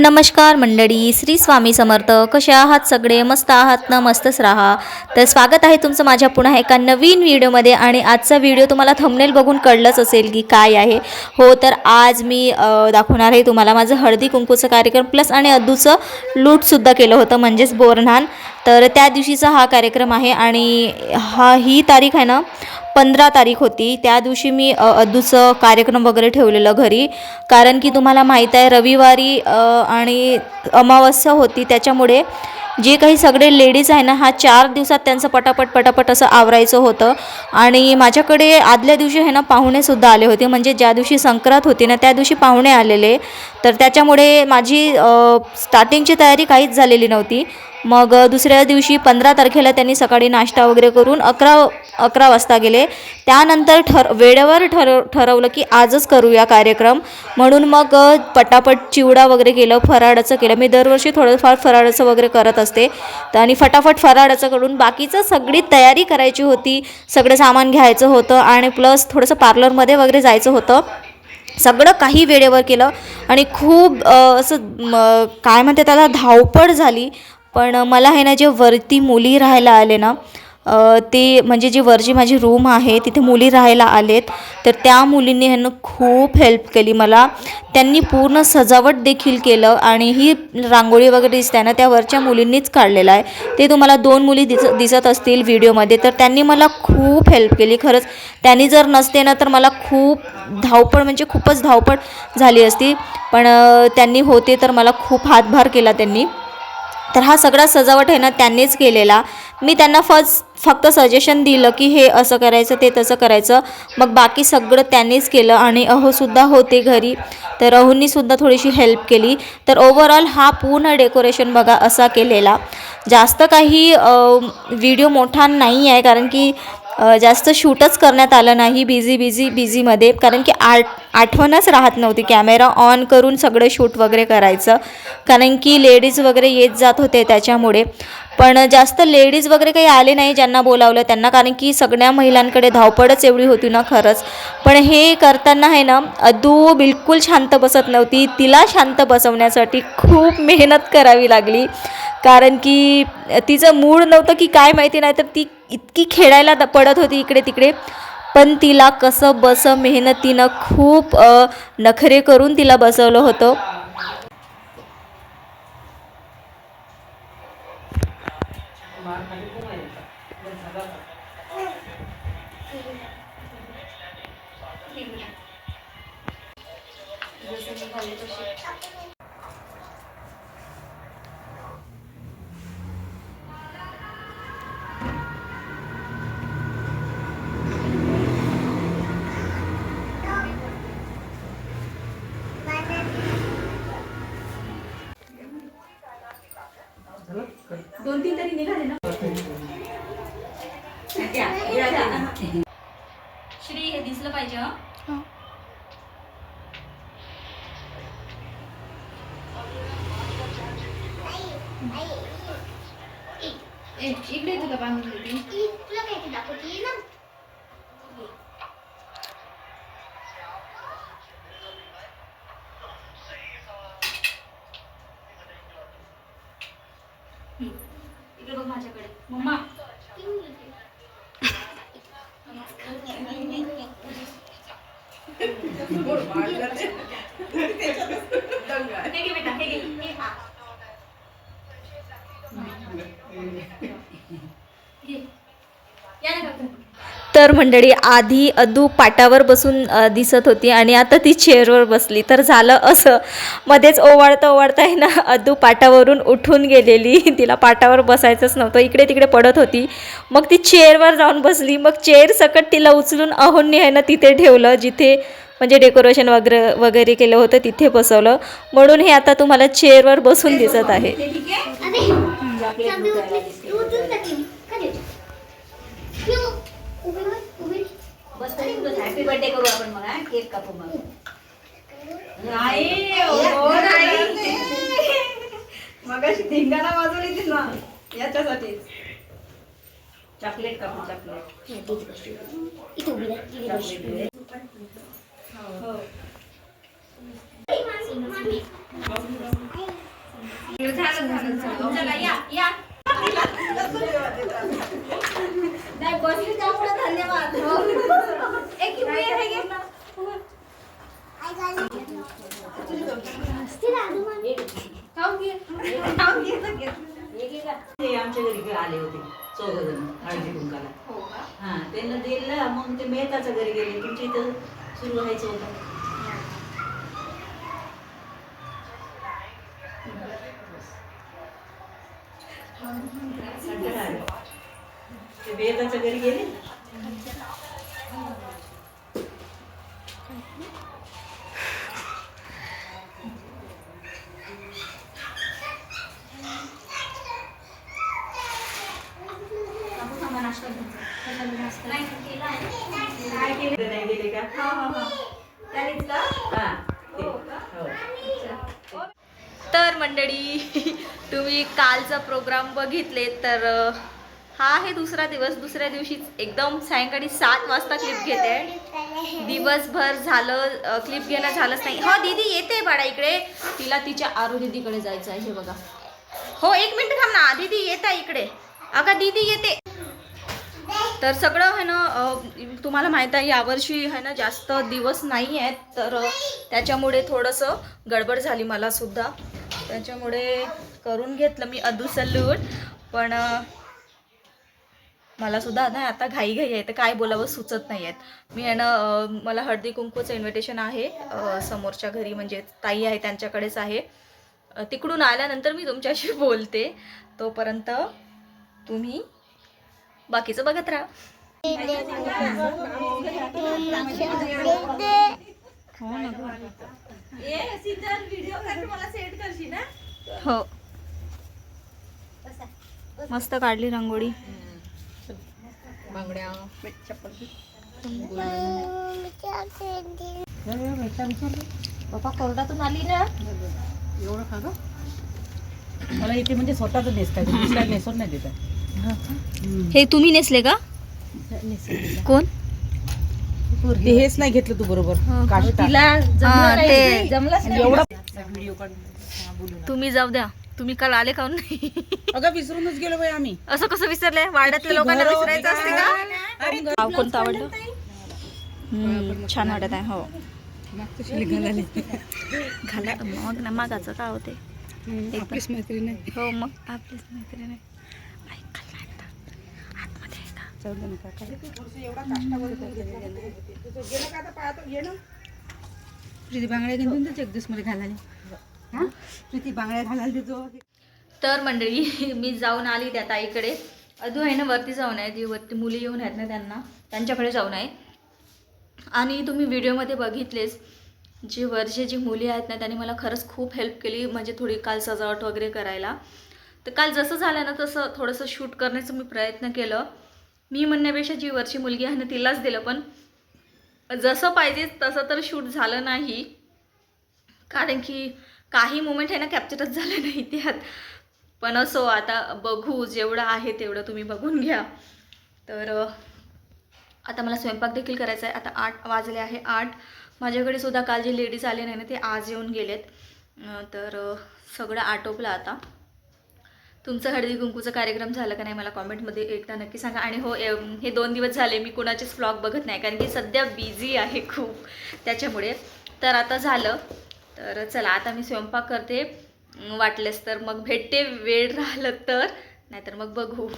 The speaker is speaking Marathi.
नमस्कार मंडळी श्री स्वामी समर्थ. कसे आहात सगळे? मस्त आहात ना? मस्तच राहा. तर स्वागत आहे तुमचं माझ्या पुन्हा एका नवीन व्हिडिओमध्ये आणि आजचा व्हिडिओ तुम्हाला थंबनेल बघून कळलंच असेल की काय आहे. हो तर आज मी दाखवणार आहे तुम्हाला माझं हळदी कुंकूचं कार्यक्रम प्लस आणि अद्दूचं लूटसुद्धा केलं होतं म्हणजेच बोरन्हान तर त्या दिवशीचा हा कार्यक्रम आहे आणि हा ही तारीख आहे ना पंधरा तारीख होती. त्या दिवशी मी अद्दूचं कार्यक्रम वगैरे ठेवलेलं घरी. कारण की तुम्हाला माहीत आहे रविवारी आणि अमावस्या होती. त्याच्यामुळे जे काही सगळे लेडीज आहे ना हा चार दिवसात त्यांचं पटापट पटापट असं आवरायचं होतं. आणि माझ्याकडे आदल्या दिवशी आहे ना पाहुणेसुद्धा आले होते. म्हणजे ज्या दिवशी संक्रांत होती ना त्या दिवशी पाहुणे आलेले. तर त्याच्यामुळे माझी स्टार्टिंगची तयारी काहीच झालेली नव्हती. मग दुसऱ्या दिवशी पंधरा तारखेला त्यांनी सकाळी नाश्ता वगैरे करून अकरा अकरा वाजता गेले. त्यानंतर ठर वेळेवर ठरव ठरवलं की आजच करूया कार्यक्रम. म्हणून मग पटापट चिवडा वगैरे केलं फराळाचं केलं. मी दरवर्षी थोडंफार फराळाचं वगैरे करत असते. तर आणि फटाफट फराळाचं करून बाकीचं सगळी तयारी करायची होती. सगळं सामान घ्यायचं होतं आणि प्लस थोडंसं पार्लरमध्ये वगैरे जायचं होतं. सगळं काही वेळेवर केलं. आणि खूप असं काय म्हणते त्याला धावपळ झाली. पण मला हे ना जे वरती मुली राहायला आले ना ते म्हणजे जी वरची माझी रूम आहे तिथे मुली राहायला आलेत तर त्या मुलींनी ह्यांना खूप हेल्प केली मला. त्यांनी पूर्ण सजावट देखील केलं आणि ही रांगोळी वगैरे दिसते ना त्या वरच्या मुलींनीच काढलेलं आहे. ते तुम्हाला दोन मुली दिस दिसत असतील व्हिडिओमध्ये तर त्यांनी मला खूप हेल्प केली. खरंच त्यांनी जर नसते ना तर मला खूप धावपळ म्हणजे खूपच धावपळ झाली असती. पण त्यांनी होते तर मला खूप हातभार केला त्यांनी. तर हा सगळा सजावट आहे ना त्यांनीच केलेला. मी त्यांना फर्स्ट फक्त सजेशन दिलं की हे असं करायचं ते तसं करायचं. मग बाकी सगळं त्यांनीच केलं आणि अहोसुद्धा होते घरी. तर अहोंनीसुद्धा थोडीशी हेल्प केली. तर ओव्हरऑल हा पूर्ण डेकोरेशन बघा असा केलेला. जास्त काही व्हिडिओ मोठा नाही आहे कारण की जास्त शूटच करण्यात आलं नाही बिझी बिझी बिझीमध्ये कारण की आठ आठवणच राहत नव्हती. कॅमेरा ऑन करून सगळं शूट वगैरे करायचं. कारण की लेडीज वगैरे येत जात होते त्याच्यामुळे. पण जास्त लेडीज वगैरे काही आले नाही ज्यांना बोलावलं त्यांना. कारण की सगळ्या महिलांकडे धावपळच एवढी होती ना खरंच. पण हे करताना आहे ना अदू बिलकुल शांत बसत नव्हती. तिला शांत बसवण्यासाठी खूप मेहनत करावी लागली. कारण की तिचं मूड नव्हतं की काय माहिती नाही तर ती इतकी खेळायला द- पडत होती इकडे तिकडे. पण तिला कसं बस मेहनतीनं खूप नखरे करून तिला बसवलं होतं. पाहिजे हं? इकडे तुला बांधून देते तुला काय दाखवते ना इकडे बघ माझ्याकडे मम्मा हे घे बेटा हे घे हे खा. घे. या ना काकू. तर मंडळी आधी अदू पाटावर बसून दिसत होती आणि आता ती चेअरवर बसली. तर झालं असं. मध्येच ओवाळता ओवाळता आहे ना अदू पाटावरून उठून गेलेली. तिला पाटावर बसायचंच नव्हतं. इकडे तिकडे पडत होती. मग ती चेअरवर जाऊन बसली. मग चेअर सकट तिला उचलून अहोंनी आहे ना तिथे ठेवलं जिथे म्हणजे डेकोरेशन वगैरे वगैरे केलं होतं तिथे बसवलं. म्हणून हे आता तुम्हाला चेअरवर बसून दिसत आहे. हा? याच्यासाठी. चॉकलेट कापू चॉकलेट धन्यवाद आमच्या घरी आले होते. चौघ जण हळदी कुंकाला. त्यांना मग ते मेहताच्या घरी गेले. तुमच्या इथं सुरू व्हायचं होतं कंटाळा आला. ते मेहताच्या घरी गेले नाही, केलं आहे. काय केलं नाही गेले का हा, हा, हा. त्यानेच का? हा ते. हो का? हो. तर मंडळी तुम्ही कालचा प्रोग्राम बघितले तर हा आहे दुसरा दिवस. दुसऱ्या दिवशी एकदम सायंकाळी सात वाजता क्लिप घेते. दिवसभर झालं क्लिप घेणं झालंच नाही. हो दीदी येते बाळा इकडे. तिला तिच्या आरू दीदीकडे जायचं आहे हे बघा. हो एक मिनिट थांब ना. दीदी येता इकडे. अगं दीदी येते. तर सगळं आहे ना तुम्हाला माहीत आहे यावर्षी आहे ना जास्त दिवस नाही आहेत तर त्याच्यामुळे थोडंसं गडबड झाली मला सुद्धा. त्याच्यामुळे करून घेतलं मी अदू सल्लूट पण मला सुद्धा ना आता घाई घाई आहे तर काय बोलावं सुचत नाही आहेत. मी आहे ना मला हळदी कुंकूचं इन्व्हिटेशन आहे समोरच्या घरी म्हणजे ताई आहे त्यांच्याकडेच आहे. तिकडून आल्यानंतर मी तुमच्याशी बोलते. तोपर्यंत तुम्ही बाकीचं बघत राहा. हो. मस्त काढली रांगोळी. बाबा कोर्टातून आली ना? मला इथे म्हणजे स्वतःच नेसता येते दुसऱ्या नेसून नाही देतात हे तुम्ही नेसले का? कोण? ते हेच नाही घेतलं तू बरोबर. काष्टा हा, ते. एवढा व्हिडिओ काढ बोलू ना. तुम्ही जाऊ द्या. तुम्ही काल आले नाही? अगं विसरूनच गेलो बाई आम्ही. असं कसं विसरले? वाड्यातल्या लोकांना विसरायचं असते का? गाव कोणतं आवडलं? हम्म, छान वाटत आहे हो. घाला मग ना मागाचं का होते आपलीच मैत्रीण हो मग आपलीच मैत्रीण आहे. काका. प्रीती बांगड्या घेऊन दे जगदीशमध्ये घालायला. हा? प्रीती बांगड्या घालायला देतो तर मंडळी मी जाऊन आली त्या ताईकडे अधू आहे ना वरती जाऊन आहे. जी वरती मुली येऊन आहेत ना त्यांना. त्यांच्याकडे जाऊन आहे. आणि तुम्ही व्हिडिओमध्ये बघितलेच जी वरची जी मुली आहेत ना त्यांनी मला खरंच खूप हेल्प केली. म्हणजे थोडी काल सजावट वगैरे करायला. तर काल जसं झालं ना तसं थोडंसं शूट करण्याचा मी प्रयत्न केलं. मी म्हणण्यापेक्षा जी वरची मुलगी आहे ना तिलाच दिलं. पण जसं पाहिजे तसं तर शूट झालं नाही. कारण की काही मुमेंट आहे ना कॅप्चरच झाले नाही त्यात पण असो आता बघू जेवढं आहे तेवढं तुम्ही बघून घ्या. तर आता मला स्वयंपाक देखील करायचा आहे. आता आठ वाजले आहे आठ. माझ्याकडे सुद्धा काल जे लेडीज आले नाही ना ते आज येऊन गेलेत. तर सगळं आटोपलं आता. तुमचं हळदी कुंकूचा कार्यक्रम झाला का नाही मला कॉमेंटमध्ये एकदा नक्की सांगा. आणि हो हे दोन दिवस झाले मी कुणाचेच व्लॉग बघत नाही कारण की सध्या बिझी आहे खूप. त्याच्यामुळे तर आता झालं. तर चला आता मी स्वयंपाक करते. वाटलेस तर मग भेटते वेळ राहिलं तर. नाहीतर मग बघू.